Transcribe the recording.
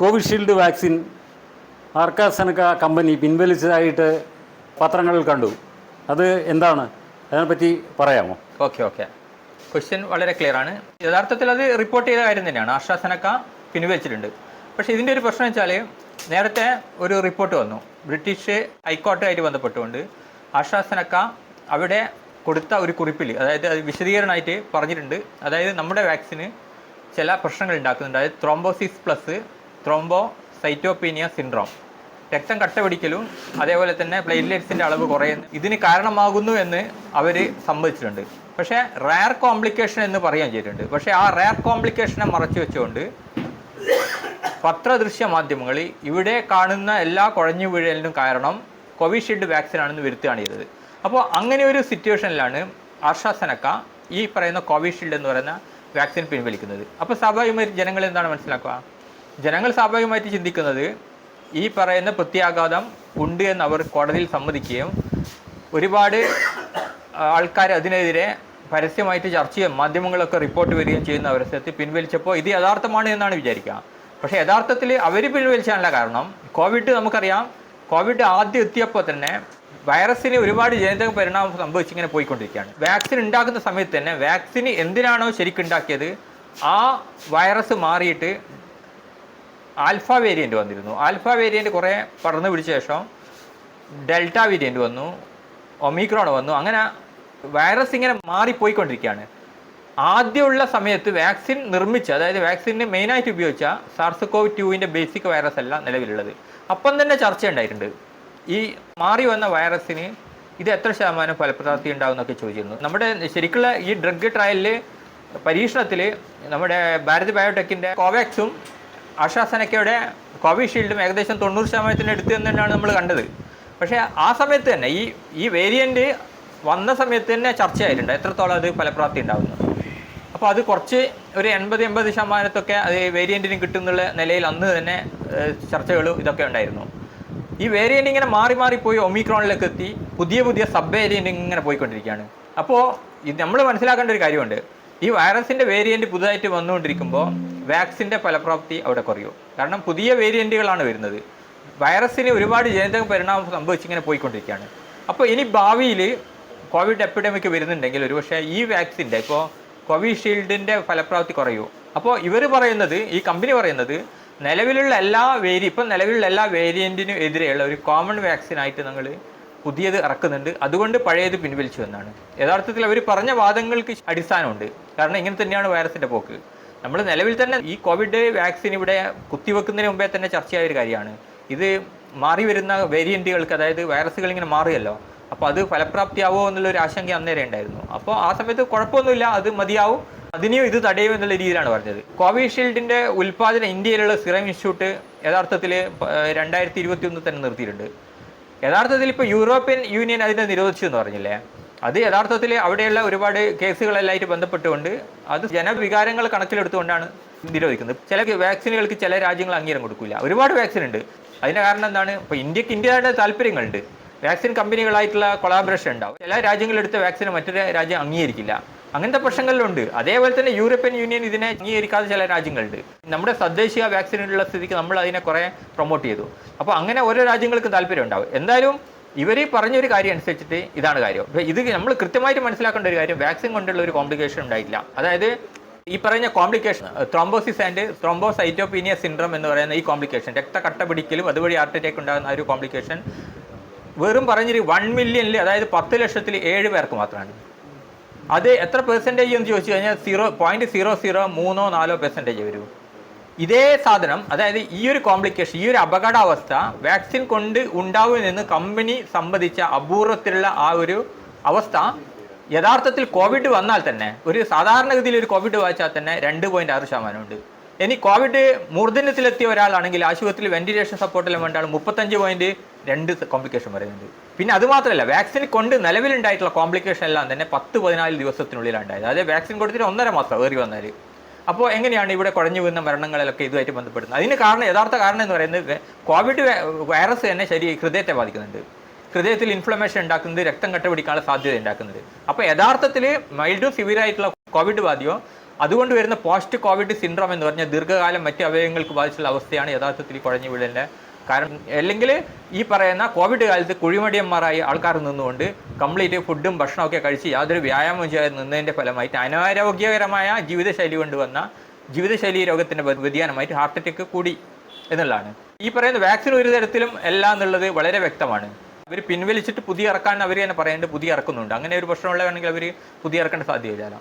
Covishield vaccine AstraZeneca company പിൻവലിച്ചതായിട്ട് പത്രങ്ങളിൽ കണ്ടു. അത് എന്താണ്? അതിനെപ്പറ്റി പറയാമോ? Okay okay. ക്വസ്റ്റ്യൻ വളരെ ക്ലിയർ ആണ്. യഥാർത്ഥത്തിൽ അത് റിപ്പോർട്ട് ചെയ്ത കാര്യം തന്നെയാണ്. ആശ്വാസനക്ക പിൻവലിച്ചിട്ടുണ്ട്. പക്ഷേ ഇതിന്റെ ഒരു പ്രശ്നം വെച്ചാൽ നേരത്തെ ഒരു റിപ്പോർട്ട് വന്നു. ബ്രിട്ടീഷ് ഹൈക്കോർട്ടുമായിട്ട് ബന്ധപ്പെട്ടുകൊണ്ട് ആശ്വാസനക്ക അവിടെ കൊടുത്ത ഒരു കുറിപ്പിൽ അതായത് അത് വിശദീകരണമായിട്ട് പറഞ്ഞിട്ടുണ്ട്. അതായത് നമ്മുടെ വാക്സിന് ചില പ്രശ്നങ്ങൾ ഉണ്ടാക്കുന്നുണ്ട്. അതായത് thrombosis plus thrombocytopenia syndrome രക്തം കട്ട പിടിക്കലും അതേപോലെ തന്നെ പ്ലേറ്റ്ലെറ്റ്സിന്റെ അളവ് കുറയുന്നു ഇതിന് കാരണമാകുന്നു എന്ന് അവർ സമ്മതിച്ചിട്ടുണ്ട്. പക്ഷേ റയർ കോംപ്ലിക്കേഷൻ എന്ന് പറയാൻ ചെയ്തിട്ടുണ്ട്. പക്ഷേ ആ റയർ കോംപ്ലിക്കേഷനെ മറച്ചു വെച്ചുകൊണ്ട് പത്രദൃശ്യ മാധ്യമങ്ങളിൽ ഇവിടെ കാണുന്ന എല്ലാ കുഴഞ്ഞു വീഴലിനും കാരണം കോവിഷീൽഡ് വാക്സിൻ ആണെന്ന് വരുത്തുകയാണ് ചെയ്തത്. അപ്പോൾ അങ്ങനെ ഒരു സിറ്റുവേഷനിലാണ് ആശ്വാസനക്ക ഈ പറയുന്ന കോവിഷീൽഡ് എന്ന് പറയുന്ന വാക്സിൻ പിൻവലിക്കുന്നത്. അപ്പോൾ സ്വാഭാവികമായി ജനങ്ങൾ എന്താണ് മനസ്സിലാക്കുക? ജനങ്ങൾ സ്വാഭാവികമായിട്ട് ചിന്തിക്കുന്നത് ഈ പറയുന്ന പ്രത്യാഘാതം ഉണ്ട് എന്ന് അവർ കോടതിയിൽ സമ്മതിക്കുകയും ഒരുപാട് ആൾക്കാർ അതിനെതിരെ പരസ്യമായിട്ട് ചർച്ച ചെയ്യും മാധ്യമങ്ങളൊക്കെ റിപ്പോർട്ട് വരികയും ചെയ്യുന്ന അവസരത്തിൽ പിൻവലിച്ചപ്പോൾ ഇത് യഥാർത്ഥമാണ് എന്നാണ് വിചാരിക്കുക. പക്ഷേ യഥാർത്ഥത്തിൽ അവർ പിൻവലിച്ചാനുള്ള കാരണം കോവിഡ് നമുക്കറിയാം കോവിഡ് ആദ്യം എത്തിയപ്പോൾ തന്നെ വൈറസിന് ഒരുപാട് ജനിതക പരിണാമം സംഭവിച്ചിങ്ങനെ പോയിക്കൊണ്ടിരിക്കുകയാണ്. വാക്സിൻ ഉണ്ടാക്കുന്ന സമയത്ത് തന്നെ വാക്സിന് എന്തിനാണോ ശരിക്കും ഉണ്ടാക്കിയത് ആ വൈറസ് മാറിയിട്ട് ആൽഫ വേരിയന്റ് വന്നിരുന്നു. ആൽഫ വേരിയന്റ് കുറേ പടർന്നു പിടിച്ച ശേഷം ഡെൽറ്റ വേരിയന്റ് വന്നു ഒമിക്രോൺ വന്നു. അങ്ങനെ വൈറസ് ഇങ്ങനെ മാറിപ്പോയിക്കൊണ്ടിരിക്കുകയാണ്. ആദ്യമുള്ള സമയത്ത് വാക്സിൻ നിർമ്മിച്ച അതായത് വാക്സിന് മെയിനായിട്ട് ഉപയോഗിച്ച സാർസ് കോവ് ട്യൂവിന്റെ ബേസിക് വൈറസ് അല്ല നിലവിലുള്ളത്. അപ്പം തന്നെ ചർച്ച ഉണ്ടായിട്ടുണ്ട് ഈ മാറി വന്ന വൈറസിന് ഇത് എത്ര ശതമാനം ഫലപ്രാപ്തി ഉണ്ടാവും എന്നൊക്കെ ചോദിച്ചിരുന്നു. നമ്മുടെ ശരിക്കുള്ള ഈ ഡ്രഗ് ട്രയലിൽ പരീക്ഷണത്തിൽ നമ്മുടെ ഭാരത് ബയോടെക്കിന്റെ കോവാക്സും ആശ്വാസനക്കയുടെ കോവിഷീൽഡും ഏകദേശം തൊണ്ണൂറ് ശതമാനത്തിന് എടുത്തു എന്ന് തന്നെയാണ് നമ്മൾ കണ്ടത്. പക്ഷേ ആ സമയത്ത് തന്നെ ഈ ഈ വേരിയന്റ് വന്ന സമയത്ത് തന്നെ ചർച്ചയായിട്ടുണ്ട്. എത്രത്തോളം അത് ഫലപ്രാപ്തി ഉണ്ടാകുന്നു അപ്പോൾ അത് കുറച്ച് ഒരു എൺപത് എൺപത് ശതമാനത്തൊക്കെ അത് വേരിയന്റിന് കിട്ടുന്നുള്ള നിലയിൽ അന്ന് തന്നെ ചർച്ചകളും ഇതൊക്കെ ഉണ്ടായിരുന്നു. ഈ വേരിയന്റ് ഇങ്ങനെ മാറി മാറി പോയി ഒമിക്രോണിലേക്ക് എത്തി പുതിയ പുതിയ സബ് വേരിയന്റ് ഇങ്ങനെ പോയിക്കൊണ്ടിരിക്കുകയാണ്. അപ്പോൾ ഇത് നമ്മൾ മനസ്സിലാക്കേണ്ട ഒരു കാര്യമുണ്ട്. ഈ വൈറസിന്റെ വേരിയന്റ് പുതുതായിട്ട് വന്നുകൊണ്ടിരിക്കുമ്പോൾ വാക്സിന്റെ ഫലപ്രാപ്തി അവിടെ കുറയും. കാരണം പുതിയ വേരിയന്റുകളാണ് വരുന്നത്. വൈറസിന് ഒരുപാട് ജനിതക പരിണാമം സംഭവിച്ചിങ്ങനെ പോയിക്കൊണ്ടിരിക്കുകയാണ്. അപ്പോൾ ഇനി ഭാവിയിൽ കോവിഡ് എപ്പിഡമിക് വരുന്നുണ്ടെങ്കിൽ ഒരുപക്ഷെ ഈ വാക്സിന്റെ ഇപ്പോൾ കോവിഷീൽഡിന്റെ ഫലപ്രാപ്തി കുറയൂ. അപ്പോൾ ഇവർ പറയുന്നത് ഈ കമ്പനി പറയുന്നത് നിലവിലുള്ള എല്ലാ വേരി ഇപ്പം നിലവിലുള്ള എല്ലാ വേരിയന്റിനും എതിരെയുള്ള ഒരു കോമൺ വാക്സിനായിട്ട് നമ്മൾ പുതിയത് ഇറക്കുന്നുണ്ട്. അതുകൊണ്ട് പഴയത് പിൻവലിച്ചു എന്നാണ്. യഥാർത്ഥത്തിൽ അവർ പറഞ്ഞ വാദങ്ങൾക്ക് അടിസ്ഥാനമുണ്ട്. കാരണം ഇങ്ങനെ തന്നെയാണ് വൈറസിന്റെ പോക്ക്. നമ്മൾ നിലവിൽ തന്നെ ഈ കോവിഡ് വാക്സിൻ ഇവിടെ കുത്തിവെക്കുന്നതിന് മുമ്പേ തന്നെ ചർച്ചയായ ഒരു കാര്യമാണ്. ഇത് മാറി വരുന്ന വേരിയന്റുകൾക്ക് അതായത് വൈറസുകൾ ഇങ്ങനെ മാറിയല്ലോ അപ്പോൾ അത് ഫലപ്രാപ്തിയാവോ എന്നുള്ളൊരു ആശങ്ക അന്നേരം ഉണ്ടായിരുന്നു. അപ്പോൾ ആ സമയത്ത് കുഴപ്പമൊന്നുമില്ല അത് മതിയാവും. അതിനെയും ഇത് തടയും എന്നുള്ള രീതിയിലാണ് പറഞ്ഞത്. കോവിഷീൽഡിന്റെ ഉൽപ്പാദനം ഇന്ത്യയിലുള്ള സിറം ഇൻസ്റ്റിറ്റ്യൂട്ട് യഥാർത്ഥത്തിൽ രണ്ടായിരത്തി ഇരുപത്തി ഒന്ന് തന്നെ നിർത്തിയിട്ടുണ്ട്. യഥാർത്ഥത്തിൽ ഇപ്പോൾ യൂറോപ്യൻ യൂണിയൻ അതിനെ നിരോധിച്ചു എന്ന് പറഞ്ഞില്ലേ? അത് യഥാർത്ഥത്തിൽ അവിടെയുള്ള ഒരുപാട് കേസുകളെല്ലായിട്ട് ബന്ധപ്പെട്ടുകൊണ്ട് അത് ജനവികാരങ്ങൾ കണക്കിലെടുത്തുകൊണ്ടാണ് നിരോധിക്കുന്നത്. ചില വാക്സിനുകൾക്ക് ചില രാജ്യങ്ങൾ അംഗീകാരം കൊടുക്കില്ല ഒരുപാട് വാക്സിൻ ഉണ്ട്. അതിന്റെ കാരണം എന്താണ്? ഇപ്പോൾ ഇന്ത്യയ്ക്ക് ഇന്ത്യയുടെ താല്പര്യങ്ങളുണ്ട്. വാക്സിൻ കമ്പനികളായിട്ടുള്ള കൊളാബറേഷൻ ഉണ്ടാവും. ചില രാജ്യങ്ങളെടുത്ത വാക്സിന് മറ്റൊരു രാജ്യം അംഗീകരിക്കില്ല. അങ്ങനത്തെ പ്രശ്നങ്ങളിലുണ്ട് അതേപോലെ തന്നെ യൂറോപ്യൻ യൂണിയൻ ഇതിനെ അംഗീകരിക്കാത്ത ചില രാജ്യങ്ങളുണ്ട്. നമ്മുടെ തദ്ദേശീയ വാക്സിനുള്ള സ്ഥിതിക്ക് നമ്മൾ അതിനെ കുറേ പ്രൊമോട്ട് ചെയ്തു. അപ്പോൾ അങ്ങനെ ഓരോ രാജ്യങ്ങൾക്കും താല്പര്യം ഉണ്ടാവും എന്തായാലും ഇവർ പറഞ്ഞൊരു കാര്യം അനുസരിച്ചിട്ട് ഇതാണ് കാര്യം. ഇത് നമ്മൾ കൃത്യമായിട്ട് മനസ്സിലാക്കേണ്ട ഒരു കാര്യം വാക്സിൻ കൊണ്ടുള്ള ഒരു കോംപ്ലിക്കേഷൻ ഉണ്ടായിട്ടില്ല. അതായത് ഈ പറഞ്ഞ complication thrombosis and thrombocytopenia syndrome എന്ന് പറയുന്ന ഈ കോംപ്ലിക്കേഷൻ രക്തക്കട്ട പിടിക്കലും അതുവഴി ഹാർട്ട് അറ്റാക്ക് ഉണ്ടാകുന്ന ഒരു കോംപ്ലിക്കേഷൻ വെറും പറഞ്ഞൊരു വൺ മില്യണിൽ അതായത് പത്ത് ലക്ഷത്തിൽ ഏഴ് പേർക്ക് മാത്രമാണ്. അത് എത്ര പെർസെന്റേജ് എന്ന് ചോദിച്ചു കഴിഞ്ഞാൽ സീറോ പോയിന്റ് സീറോ സീറോ മൂന്നോ നാലോ പെർസെന്റേജ് വരൂ. ഇതേ സാധനം അതായത് ഈ ഒരു കോംപ്ലിക്കേഷൻ ഈ ഒരു അപകടാവസ്ഥ വാക്സിൻ കൊണ്ട് ഉണ്ടാവുമെന്ന് കമ്പനി സംബന്ധിച്ച അപൂർവത്തിലുള്ള ആ ഒരു അവസ്ഥ യഥാർത്ഥത്തിൽ കോവിഡ് വന്നാൽ തന്നെ ഒരു സാധാരണഗതിയിൽ ഒരു കോവിഡ് വായിച്ചാൽ തന്നെ രണ്ട് പോയിന്റ് ആറ് ശതമാനമുണ്ട് ഇനി കോവിഡ് മൂർധന്യത്തിലെത്തിയ ഒരാളാണെങ്കിൽ ആശുപത്രിയിൽ വെന്റിലേഷൻ സപ്പോർട്ടെല്ലാം വേണ്ട ആൾ മുപ്പത്തഞ്ച് പോയിന്റ് രണ്ട് കോംപ്ലിക്കേഷൻ പറയുന്നുണ്ട്. പിന്നെ അത് മാത്രമല്ല വാക്സിൻ കൊണ്ട് നിലവിലുണ്ടായിട്ടുള്ള കോംപ്ലിക്കേഷൻ എല്ലാം തന്നെ പത്ത് പതിനാല് ദിവസത്തിനുള്ളിലാണ് ഉണ്ടായത്. അതായത് വാക്സിൻ കൊടുത്തിട്ട് ഒന്നര മാസം ഏറി വന്നാൽ അപ്പോൾ എങ്ങനെയാണ് ഇവിടെ കുഴഞ്ഞു വീഴുന്ന മരണങ്ങളിലൊക്കെ ഇതുമായിട്ട് ബന്ധപ്പെടുന്നത്? അതിന് കാരണം യഥാർത്ഥ കാരണം എന്ന് പറയുന്നത് കോവിഡ് വൈറസ് തന്നെ ശരി ഹൃദയത്തെ ബാധിക്കുന്നുണ്ട്. ഹൃദയത്തിൽ ഇൻഫ്ലമേഷൻ ഉണ്ടാക്കുന്നത് രക്തം കട്ടപിടിക്കാനുള്ള സാധ്യത ഉണ്ടാക്കുന്നത്. അപ്പോൾ യഥാർത്ഥത്തിൽ മൈൽഡും സിവിയറായിട്ടുള്ള കോവിഡ് ബാധിയോ അതുകൊണ്ട് വരുന്ന പോസ്റ്റ് കോവിഡ് സിൻഡ്രോം എന്ന് പറഞ്ഞാൽ ദീർഘകാലം മറ്റ് അവയവങ്ങൾക്ക് ബാധിച്ചുള്ള അവസ്ഥയാണ് യഥാർത്ഥത്തിൽ കുഴഞ്ഞു വീഴലിന്റെ കാരണം അല്ലെങ്കിൽ ഈ പറയുന്ന കോവിഡ് കാലത്ത് കുഴിമടിയന്മാരായി ആൾക്കാർ നിന്നുകൊണ്ട് കംപ്ലീറ്റ് ഫുഡും ഭക്ഷണമൊക്കെ കഴിച്ച് യാതൊരു വ്യായാമം ചെയ്യാതെ നിന്നതിന്റെ ഫലമായിട്ട് അനാരോഗ്യകരമായ ജീവിതശൈലി കൊണ്ടുവന്ന ജീവിതശൈലി രോഗത്തിന്റെ വ്യതിയാനമായിട്ട് ഹാർട്ട് അറ്റാക്ക് കൂടി എന്നുള്ളതാണ്. ഈ പറയുന്ന വാക്സിൻ ഒരു തരത്തിലും അല്ല എന്നുള്ളത് വളരെ വ്യക്തമാണ്. അവർ പിൻവലിച്ചിട്ട് പുതിയ ഇറക്കാൻ അവർ തന്നെ പറയുന്നുണ്ട് പുതിയ ഇറക്കുന്നുണ്ട്. അങ്ങനെ ഒരു പ്രശ്നമുള്ളതാണെങ്കിൽ അവർ പുതിയ ഇറക്കേണ്ട സാധ്യതയില്ല.